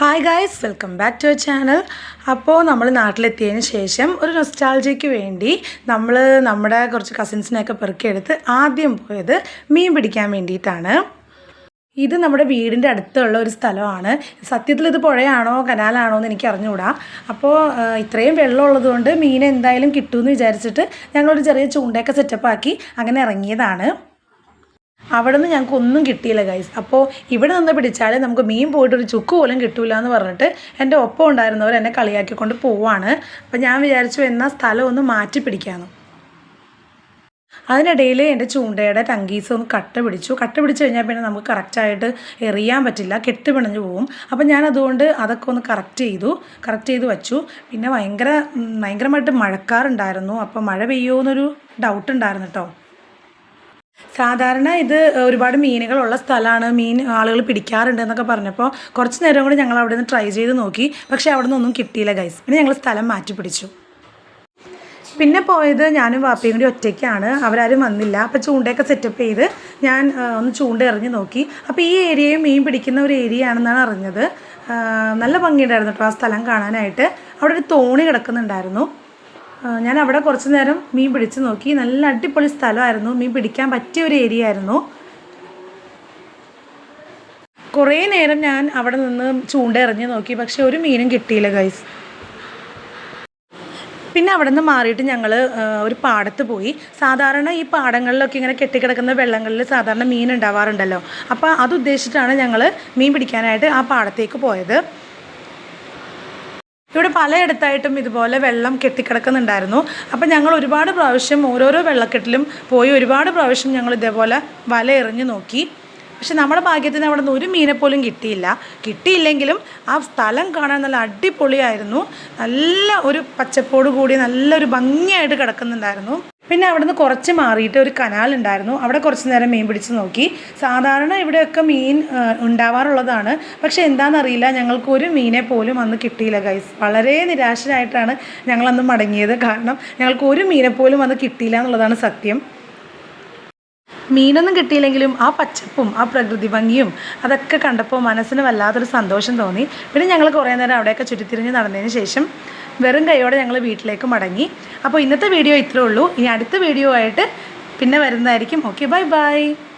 Hi guys welcome back to channel അപ്പോൾ നമ്മൾ നാട്ടിലെത്തിയതിന് ശേഷം ഒരു നൊസ്റ്റാൾജിക്ക് വേണ്ടി നമ്മൾ നമ്മുടെ കുറച്ച് കസിൻസിനെയൊക്കെ പെറുക്കിയെടുത്ത് ആദ്യം പോയത് മീൻ പിടിക്കാൻ വേണ്ടിയിട്ടാണ്. ഇത് നമ്മുടെ വീടിന്റെ അടുത്തുള്ള ഒരു സ്ഥലമാണ്. സത്യത്തിൽ ഇത് പുഴയാണോ കനാലാണോ എന്ന് എനിക്ക് അറിഞ്ഞുകൂടാ. അപ്പോൾ ഇത്രയും വെള്ളം ഉള്ളതുകൊണ്ട് മീൻ എന്തായാലും കിട്ടുമെന്ന് വിചാരിച്ചിട്ട് ഞങ്ങളൊരു ചെറിയ ചൂണ്ടയൊക്കെ സെറ്റപ്പാക്കി അങ്ങനെ ഇറങ്ങിയതാണ്. അവിടെ നിന്ന് ഞങ്ങൾക്ക് ഒന്നും കിട്ടിയില്ല ഗൈസ് അപ്പോൾ ഇവിടെ നിന്ന് പിടിച്ചാൽ നമുക്ക് മീൻ പോയിട്ട് ഒരു ചുക്ക് പോലും കിട്ടൂല എന്ന് പറഞ്ഞിട്ട് എന്റെ ഒപ്പം ഉണ്ടായിരുന്നവർ എന്നെ കളിയാക്കിക്കൊണ്ട് പോവാണ്. അപ്പോൾ ഞാൻ വിചാരിച്ചു എന്നാൽ സ്ഥലം ഒന്ന് മാറ്റി പിടിക്കാമെന്ന് അതിനിടയിൽ എന്റെ ചൂണ്ടയുടെ ടങ്കീസ് ഒന്ന് കട്ട പിടിച്ചു. കട്ട പിടിച്ചു കഴിഞ്ഞാൽ പിന്നെ നമുക്ക് കറക്റ്റായിട്ട് എറിയാൻ പറ്റില്ല. കെട്ട് പിണഞ്ഞു പോകും അപ്പം ഞാൻ അതുകൊണ്ട് അതൊക്കെ ഒന്ന് കറക്റ്റ് ചെയ്തു. കറക്റ്റ് ചെയ്ത് വച്ചു. പിന്നെ ഭയങ്കര ഭയങ്കരമായിട്ട് മഴക്കാറുണ്ടായിരുന്നു. അപ്പോൾ മഴ പെയ്യുമോ എന്നൊരു ഡൗട്ട് ഉണ്ടായിരുന്നു കേട്ടോ സാധാരണ ഇത് ഒരുപാട് മീനുകളുള്ള സ്ഥലമാണ്. മീൻ ആളുകൾ പിടിക്കാറുണ്ട് എന്നൊക്കെ പറഞ്ഞപ്പോൾ കുറച്ച് നേരം കൂടി ഞങ്ങൾ അവിടെ നിന്ന് ട്രൈ ചെയ്ത് നോക്കി. പക്ഷേ അവിടെ നിന്നൊന്നും കിട്ടിയില്ല ഗൈസ് പിന്നെ ഞങ്ങൾ സ്ഥലം മാറ്റി പിടിച്ചു. പിന്നെ പോയത് ഞാനും വാപ്പയും കൂടി ഒറ്റയ്ക്കാണ്. അവരാരും വന്നില്ല. അപ്പോൾ ചൂണ്ടയൊക്കെ സെറ്റപ്പ് ചെയ്ത് ഞാൻ ഒന്ന് ചൂണ്ട എറിഞ്ഞ് നോക്കി. അപ്പോൾ ഈ ഏരിയയും മീൻ പിടിക്കുന്ന ഒരു ഏരിയ ആണെന്നാണ് അറിഞ്ഞത്. നല്ല ഭംഗിയുണ്ടായിരുന്നു കേട്ടോ ആ സ്ഥലം കാണാനായിട്ട്. അവിടെ ഒരു തോണി കിടക്കുന്നുണ്ടായിരുന്നു. ഞാൻ അവിടെ കുറച്ച് നേരം മീൻ പിടിച്ച് നോക്കി. നല്ല അടിപൊളി സ്ഥലമായിരുന്നു. മീൻ പിടിക്കാൻ പറ്റിയ ഒരു ഏരിയ ആയിരുന്നു. കുറേ നേരം ഞാൻ അവിടെ നിന്ന് ചൂണ്ട എറിഞ്ഞ് നോക്കി. പക്ഷെ ഒരു മീനും കിട്ടിയില്ല ഗൈസ് പിന്നെ അവിടെ നിന്ന് മാറിയിട്ട് ഞങ്ങൾ ഒരു പാടത്ത് പോയി. സാധാരണ ഈ പാടങ്ങളിലൊക്കെ ഇങ്ങനെ കെട്ടിക്കിടക്കുന്ന വെള്ളങ്ങളിൽ സാധാരണ മീൻ ഉണ്ടാവാറുണ്ടല്ലോ. അപ്പോൾ അതുദ്ദേശിച്ചിട്ടാണ് ഞങ്ങൾ മീൻ പിടിക്കാനായിട്ട് ആ പാടത്തേക്ക് പോയത്. ഇവിടെ പലയിടത്തായിട്ടും ഇതുപോലെ വെള്ളം കെട്ടിക്കിടക്കുന്നുണ്ടായിരുന്നു. അപ്പം ഞങ്ങൾ ഒരുപാട് പ്രാവശ്യം ഓരോരോ വെള്ളക്കെട്ടിലും പോയി ഒരുപാട് പ്രാവശ്യം ഞങ്ങൾ ഇതേപോലെ വല എറിഞ്ഞു നോക്കി. പക്ഷെ നമ്മുടെ ഭാഗ്യത്തിന് അവിടെ നിന്ന് ഒരു മീനെ പോലും കിട്ടിയില്ല. കിട്ടിയില്ലെങ്കിലും ആ സ്ഥലം കാണാൻ നല്ല അടിപൊളിയായിരുന്നു. നല്ല ഒരു പച്ചപ്പോട് കൂടി നല്ലൊരു ഭംഗിയായിട്ട് കിടക്കുന്നുണ്ടായിരുന്നു. പിന്നെ അവിടെ നിന്ന് കുറച്ച് മാറിയിട്ട് ഒരു കനാൽ ഉണ്ടായിരുന്നു. അവിടെ കുറച്ച് നേരം മീൻ പിടിച്ച് നോക്കി. സാധാരണ ഇവിടെയൊക്കെ മീൻ ഉണ്ടാവാറുള്ളതാണ്. പക്ഷെ എന്താണെന്നറിയില്ല. ഞങ്ങൾക്ക് ഒരു മീനെ പോലും അന്ന് കിട്ടിയില്ല ഗൈസ് വളരെ നിരാശരായിട്ടാണ് ഞങ്ങളന്ന് മടങ്ങിയത്. കാരണം ഞങ്ങൾക്ക് ഒരു മീനെ പോലും അന്ന് കിട്ടിയില്ല എന്നുള്ളതാണ് സത്യം. മീനൊന്നും കിട്ടിയില്ലെങ്കിലും ആ പച്ചപ്പും ആ പ്രകൃതി ഭംഗിയും അതൊക്കെ കണ്ടപ്പോൾ മനസ്സിന് വല്ലാത്തൊരു സന്തോഷം തോന്നി. പിന്നെ ഞങ്ങൾ കുറേ നേരം അവിടെയൊക്കെ ചുറ്റിത്തിരിഞ്ഞ് നടന്നതിന് ശേഷം വെറും കൈയോടെ ഞങ്ങൾ വീട്ടിലേക്ക് മടങ്ങി. അപ്പോൾ ഇന്നത്തെ വീഡിയോ ഇത്രേ ഉള്ളൂ. ഇനി അടുത്ത വീഡിയോ ആയിട്ട് പിന്നെ വരുന്നതായിരിക്കും. Okay bye bye